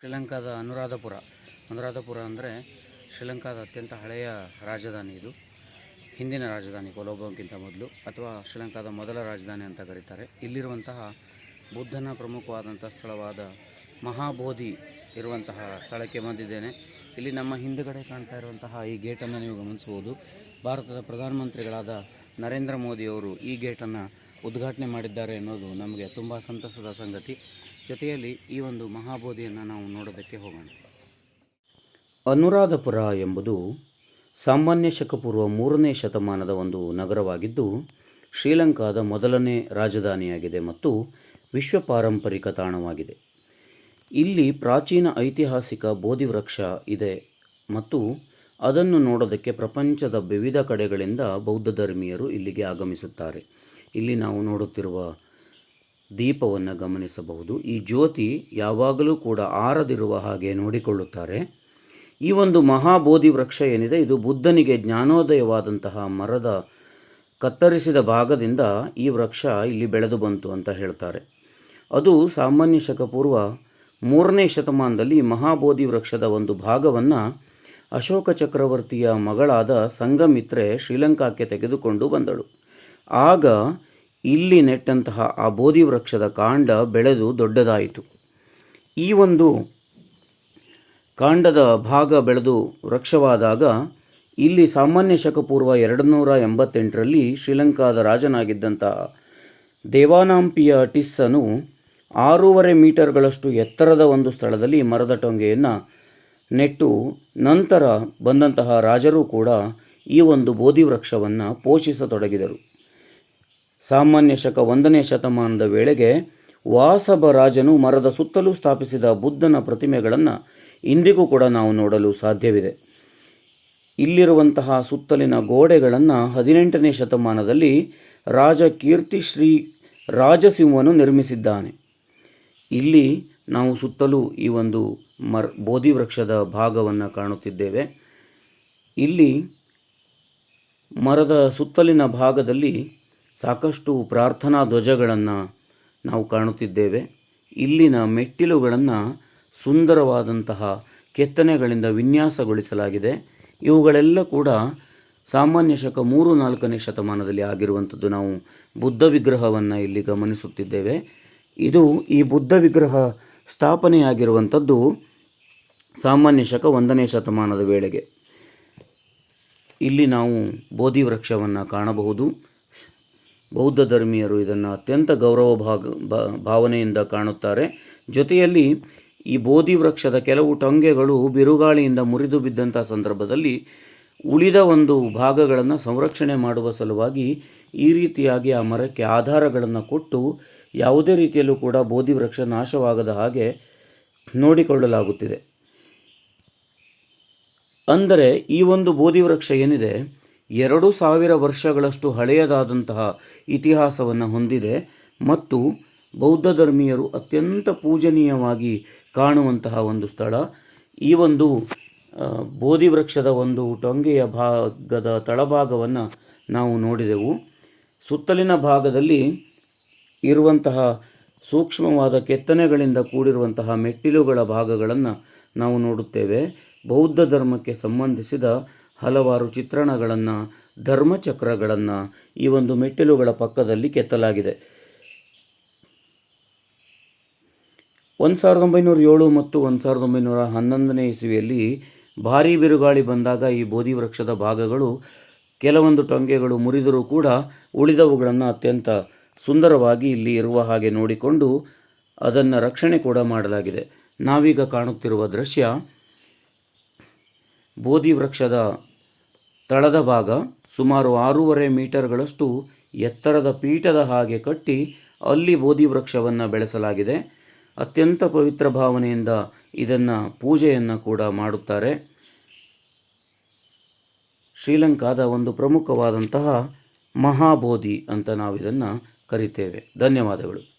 ಶ್ರೀಲಂಕಾದ ಅನುರಾಧಪುರ. ಅನುರಾಧಪುರ ಅಂದರೆ ಶ್ರೀಲಂಕಾದ ಅತ್ಯಂತ ಹಳೆಯ ರಾಜಧಾನಿ ಇದು. ಹಿಂದಿನ ರಾಜಧಾನಿ ಕೊಲಂಬೋಕ್ಕಿಂತ ಮೊದಲು, ಅಥವಾ ಶ್ರೀಲಂಕಾದ ಮೊದಲ ರಾಜಧಾನಿ ಅಂತ ಕರೀತಾರೆ. ಇಲ್ಲಿರುವಂತಹ ಬುದ್ಧನ ಪ್ರಮುಖವಾದಂಥ ಸ್ಥಳವಾದ ಮಹಾಬೋಧಿ ಇರುವಂತಹ ಸ್ಥಳಕ್ಕೆ ಬಂದಿದ್ದೇನೆ. ಇಲ್ಲಿ ನಮ್ಮ ಹಿಂದುಗಡೆ ಕಾಣ್ತಾ ಇರುವಂತಹ ಈ ಗೇಟನ್ನು ನೀವು ಗಮನಿಸಬಹುದು. ಭಾರತದ ಪ್ರಧಾನಮಂತ್ರಿಗಳಾದ ನರೇಂದ್ರ ಮೋದಿಯವರು ಈ ಗೇಟನ್ನು ಉದ್ಘಾಟನೆ ಮಾಡಿದ್ದಾರೆ ಅನ್ನೋದು ನಮಗೆ ತುಂಬ ಸಂತಸದ ಸಂಗತಿ. ಜೊತೆಯಲ್ಲಿ ಈ ಒಂದು ಮಹಾಬೋಧಿಯನ್ನು ನಾವು ನೋಡೋದಕ್ಕೆ ಹೋಗೋಣ. ಅನುರಾಧಪುರ ಎಂಬುದು ಸಾಮಾನ್ಯ ಶಕಪೂರ್ವ ಮೂರನೇ ಶತಮಾನದ ಒಂದು ನಗರವಾಗಿದ್ದು, ಶ್ರೀಲಂಕಾದ ಮೊದಲನೇ ರಾಜಧಾನಿಯಾಗಿದೆ ಮತ್ತು ವಿಶ್ವ ಪಾರಂಪರಿಕ ತಾಣವಾಗಿದೆ. ಇಲ್ಲಿ ಪ್ರಾಚೀನ ಐತಿಹಾಸಿಕ ಬೋಧಿವೃಕ್ಷ ಇದೆ ಮತ್ತು ಅದನ್ನು ನೋಡೋದಕ್ಕೆ ಪ್ರಪಂಚದ ವಿವಿಧ ಕಡೆಗಳಿಂದ ಬೌದ್ಧ ಧರ್ಮೀಯರು ಇಲ್ಲಿಗೆ ಆಗಮಿಸುತ್ತಾರೆ. ಇಲ್ಲಿ ನಾವು ನೋಡುತ್ತಿರುವ ದೀಪವನ್ನು ಗಮನಿಸಬಹುದು. ಈ ಜ್ಯೋತಿ ಯಾವಾಗಲೂ ಕೂಡ ಆರದಿರುವ ಹಾಗೆ ನೋಡಿಕೊಳ್ಳುತ್ತಾರೆ. ಈ ಒಂದು ಮಹಾಬೋಧಿ ವೃಕ್ಷ ಏನಿದೆ, ಇದು ಬುದ್ಧನಿಗೆ ಜ್ಞಾನೋದಯವಾದಂತಹ ಮರದ ಕತ್ತರಿಸಿದ ಭಾಗದಿಂದ ಈ ವೃಕ್ಷ ಇಲ್ಲಿ ಬೆಳೆದು ಬಂತು ಅಂತ ಹೇಳ್ತಾರೆ. ಅದು ಸಾಮಾನ್ಯ ಶಕಪೂರ್ವ ಮೂರನೇ ಶತಮಾನದಲ್ಲಿ ಮಹಾಬೋಧಿ ವೃಕ್ಷದ ಒಂದು ಭಾಗವನ್ನು ಅಶೋಕ ಚಕ್ರವರ್ತಿಯ ಮಗಳಾದ ಸಂಗಮಿತ್ರೆ ಶ್ರೀಲಂಕಾಕ್ಕೆ ತೆಗೆದುಕೊಂಡು ಬಂದಳು. ಆಗ ಇಲ್ಲಿ ನೆಟ್ಟಂತಹ ಆ ಬೋಧಿ ವೃಕ್ಷದ ಕಾಂಡ ಬೆಳೆದು ದೊಡ್ಡದಾಯಿತು. ಈ ಒಂದು ಕಾಂಡದ ಭಾಗ ಬೆಳೆದು ವೃಕ್ಷವಾದಾಗ ಇಲ್ಲಿ ಸಾಮಾನ್ಯ ಶಕಪೂರ್ವ ಎರಡು ನೂರ ಎಂಬತ್ತೆಂಟರಲ್ಲಿ ಶ್ರೀಲಂಕಾದ ರಾಜನಾಗಿದ್ದಂತಹ ದೇವಾನಾಂಪಿಯ ಟಿಸ್ಸನು ಆರೂವರೆ ಮೀಟರ್ಗಳಷ್ಟು ಎತ್ತರದ ಒಂದು ಸ್ಥಳದಲ್ಲಿ ಮರದ ಟೊಂಗೆಯನ್ನು ನೆಟ್ಟು ನಂತರ ಬಂದಂತಹ ರಾಜರು ಕೂಡ ಈ ಒಂದು ಬೋಧಿ ವೃಕ್ಷವನ್ನು ಪೋಷಿಸತೊಡಗಿದರು. ಸಾಮಾನ್ಯ ಶಕ ಒಂದನೇ ಶತಮಾನದ ವೇಳೆಗೆ ವಾಸಬ ರಾಜನು ಮರದ ಸುತ್ತಲೂ ಸ್ಥಾಪಿಸಿದ ಬುದ್ಧನ ಪ್ರತಿಮೆಗಳನ್ನು ಇಂದಿಗೂ ಕೂಡ ನಾವು ನೋಡಲು ಸಾಧ್ಯವಿದೆ. ಇಲ್ಲಿರುವಂತಹ ಸುತ್ತಲಿನ ಗೋಡೆಗಳನ್ನು ಹದಿನೆಂಟನೇ ಶತಮಾನದಲ್ಲಿ ರಾಜ ಕೀರ್ತಿಶ್ರೀ ರಾಜಸಿಂಹನು ನಿರ್ಮಿಸಿದ್ದಾನೆ. ಇಲ್ಲಿ ನಾವು ಸುತ್ತಲೂ ಈ ಒಂದು ಮರ್ ಬೋಧಿ ವೃಕ್ಷದ ಭಾಗವನ್ನು ಕಾಣುತ್ತಿದ್ದೇವೆ. ಇಲ್ಲಿ ಮರದ ಸುತ್ತಲಿನ ಭಾಗದಲ್ಲಿ ಸಾಕಷ್ಟು ಪ್ರಾರ್ಥನಾ ಧ್ವಜಗಳನ್ನು ನಾವು ಕಾಣುತ್ತಿದ್ದೇವೆ. ಇಲ್ಲಿನ ಮೆಟ್ಟಿಲುಗಳನ್ನು ಸುಂದರವಾದಂತಹ ಕೆತ್ತನೆಗಳಿಂದ ವಿನ್ಯಾಸಗೊಳಿಸಲಾಗಿದೆ. ಇವುಗಳೆಲ್ಲ ಕೂಡ ಸಾಮಾನ್ಯ ಶಕ ಮೂರು ನಾಲ್ಕನೇ ಶತಮಾನದಲ್ಲಿ ಆಗಿರುವಂಥದ್ದು ನಾವು ಬುದ್ಧ ವಿಗ್ರಹವನ್ನು ಇಲ್ಲಿ ಗಮನಿಸುತ್ತಿದ್ದೇವೆ. ಇದು ಈ ಬುದ್ಧ ವಿಗ್ರಹ ಸ್ಥಾಪನೆಯಾಗಿರುವಂಥದ್ದು ಸಾಮಾನ್ಯ ಶಕ ಒಂದನೇ ಶತಮಾನದ ವೇಳೆಗೆ. ಇಲ್ಲಿ ನಾವು ಬೋಧಿ ವೃಕ್ಷವನ್ನು ಕಾಣಬಹುದು. ಬೌದ್ಧ ಧರ್ಮೀಯರು ಇದನ್ನು ಅತ್ಯಂತ ಗೌರವ ಭಾಗ ಭಾವನೆಯಿಂದ ಕಾಣುತ್ತಾರೆ. ಜೊತೆಯಲ್ಲಿ ಈ ಬೋಧಿ ವೃಕ್ಷದ ಕೆಲವು ಟೊಂಗೆಗಳು ಬಿರುಗಾಳಿಯಿಂದ ಮುರಿದು ಬಿದ್ದಂಥ ಸಂದರ್ಭದಲ್ಲಿ ಉಳಿದ ಒಂದು ಭಾಗಗಳನ್ನು ಸಂರಕ್ಷಣೆ ಮಾಡುವ ಸಲುವಾಗಿ ಈ ರೀತಿಯಾಗಿ ಆ ಮರಕ್ಕೆ ಆಧಾರಗಳನ್ನು ಕೊಟ್ಟು ಯಾವುದೇ ರೀತಿಯಲ್ಲೂ ಕೂಡ ಬೋಧಿ ವೃಕ್ಷ ನಾಶವಾಗದ ಹಾಗೆ ನೋಡಿಕೊಳ್ಳಲಾಗುತ್ತಿದೆ. ಅಂದರೆ ಈ ಒಂದು ಬೋಧಿ ವೃಕ್ಷ ಏನಿದೆ, ಎರಡು ಸಾವಿರ ವರ್ಷಗಳಷ್ಟು ಹಳೆಯದಾದಂತಹ ಇತಿಹಾಸವನ್ನು ಹೊಂದಿದೆ ಮತ್ತು ಬೌದ್ಧ ಧರ್ಮೀಯರು ಅತ್ಯಂತ ಪೂಜನೀಯವಾಗಿ ಕಾಣುವಂತಹ ಒಂದು ಸ್ಥಳ. ಈ ಒಂದು ಬೋಧಿ ವೃಕ್ಷದ ಒಂದು ಟೊಂಗೆಯ ಭಾಗದ ತಳಭಾಗವನ್ನು ನಾವು ನೋಡಿದೆವು. ಸುತ್ತಲಿನ ಭಾಗದಲ್ಲಿ ಇರುವಂತಹ ಸೂಕ್ಷ್ಮವಾದ ಕೆತ್ತನೆಗಳಿಂದ ಕೂಡಿರುವಂತಹ ಮೆಟ್ಟಿಲುಗಳ ಭಾಗಗಳನ್ನು ನಾವು ನೋಡುತ್ತೇವೆ. ಬೌದ್ಧ ಧರ್ಮಕ್ಕೆ ಸಂಬಂಧಿಸಿದ ಹಲವಾರು ಚಿತ್ರಣಗಳನ್ನು ಧರ್ಮಚಕ್ರಗಳನ್ನು ಈ ಒಂದು ಮೆಟ್ಟಿಲುಗಳ ಪಕ್ಕದಲ್ಲಿ ಕೆತ್ತಲಾಗಿದೆ. ಒಂದು ಸಾವಿರದ ಒಂಬೈನೂರ ಏಳು ಮತ್ತು ಒಂದು ಸಾವಿರದ ಒಂಬೈನೂರ ಹನ್ನೊಂದನೇ ಇಸವಿಯಲ್ಲಿ ಭಾರೀ ಬಿರುಗಾಳಿ ಬಂದಾಗ ಈ ಬೋಧಿ ವೃಕ್ಷದ ಭಾಗಗಳು ಕೆಲವೊಂದು ಟೊಂಗೆಗಳು ಮುರಿದರೂ ಕೂಡ ಉಳಿದವುಗಳನ್ನು ಅತ್ಯಂತ ಸುಂದರವಾಗಿ ಇಲ್ಲಿ ಇರುವ ಹಾಗೆ ನೋಡಿಕೊಂಡು ಅದನ್ನು ರಕ್ಷಣೆ ಕೂಡ ಮಾಡಲಾಗಿದೆ. ನಾವೀಗ ಕಾಣುತ್ತಿರುವ ದೃಶ್ಯ ಬೋಧಿ ವೃಕ್ಷದ ತಳದ ಭಾಗ. ಸುಮಾರು ಆರೂವರೆ ಮೀಟರ್ಗಳಷ್ಟು ಎತ್ತರದ ಪೀಠದ ಹಾಗೆ ಕಟ್ಟಿ ಅಲ್ಲಿ ಬೋಧಿ ವೃಕ್ಷವನ್ನು ಬೆಳೆಸಲಾಗಿದೆ. ಅತ್ಯಂತ ಪವಿತ್ರ ಭಾವನೆಯಿಂದ ಇದನ್ನು ಪೂಜೆಯನ್ನು ಕೂಡ ಮಾಡುತ್ತಾರೆ. ಶ್ರೀಲಂಕಾದ ಒಂದು ಪ್ರಮುಖವಾದಂತಹ ಮಹಾಬೋಧಿ ಅಂತ ನಾವು ಇದನ್ನು ಕರಿತೇವೆ. ಧನ್ಯವಾದಗಳು.